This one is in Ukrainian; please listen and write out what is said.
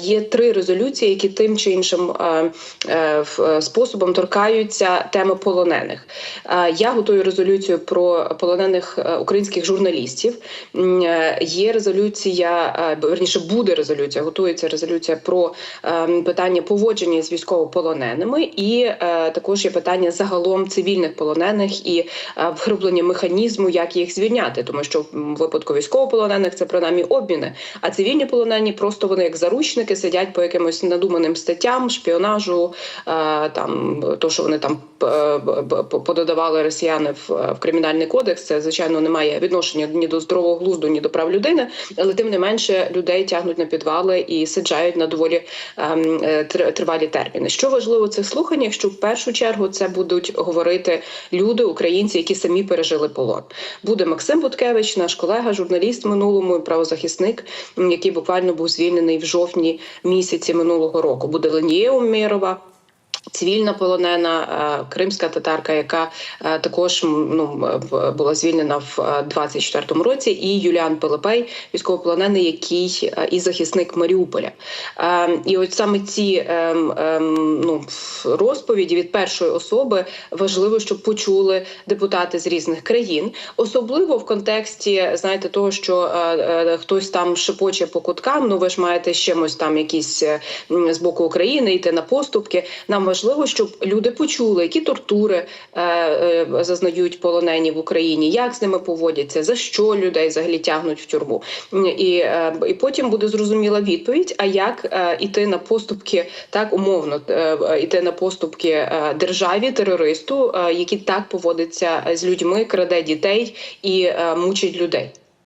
Є три резолюції, які тим чи іншим е, е, способом торкаються теми полонених. Е, Я готую резолюцію про полонених е, українських журналістів. Е, Є резолюція, е, верніше буде резолюція, готується резолюція про е, питання поводження з військовополоненими, і е, також є питання загалом цивільних полонених і е, вироблення механізму, як їх звільняти, тому що в випадку військовополонених це принаймні обміни, а цивільні полонені просто вони як заручники сидять по якимось надуманим статтям, шпіонажу, е, там то, що вони там е, пододавали росіяни в, е, кримінальний кодекс. Це звичайно не має відношення ні до здорового глузду, ні до прав людини, але тим не менше людей тягнуть на підвали і сиджають на доволі ем, тривалі терміни. Що важливо в цих слуханнях, що в першу чергу це будуть говорити люди, українці, які самі пережили полон. Буде Максим Буткевич, наш колега, журналіст минулому правозахисник, який буквально був звільнений в жовтні місяці минулого року. Буде Леніє Умєрова. Цивільна полонена е, кримська татарка, яка е, також ну була звільнена в е, 24-му році, і Юліан Пилипей, військовополонений, який е, і захисник Маріуполя. Е, І от саме ці ем, ем, ну, розповіді від першої особи важливо, щоб почули депутати з різних країн, особливо в контексті, знаєте, того, що е, е, хтось там шепоче по куткам. Ну ви ж маєте з чимось там якісь е, з боку України йти на поступки. Нам важливо, щоб люди почули, які тортури е, е, зазнають полонені в Україні, як з ними поводяться, за що людей взагалі тягнуть в тюрму. І, е, і потім буде зрозуміла відповідь. А як е, іти на поступки, так умовно е, е, іти на поступки е, державі терористу, е, які так поводиться з людьми, краде дітей і е, мучить людей.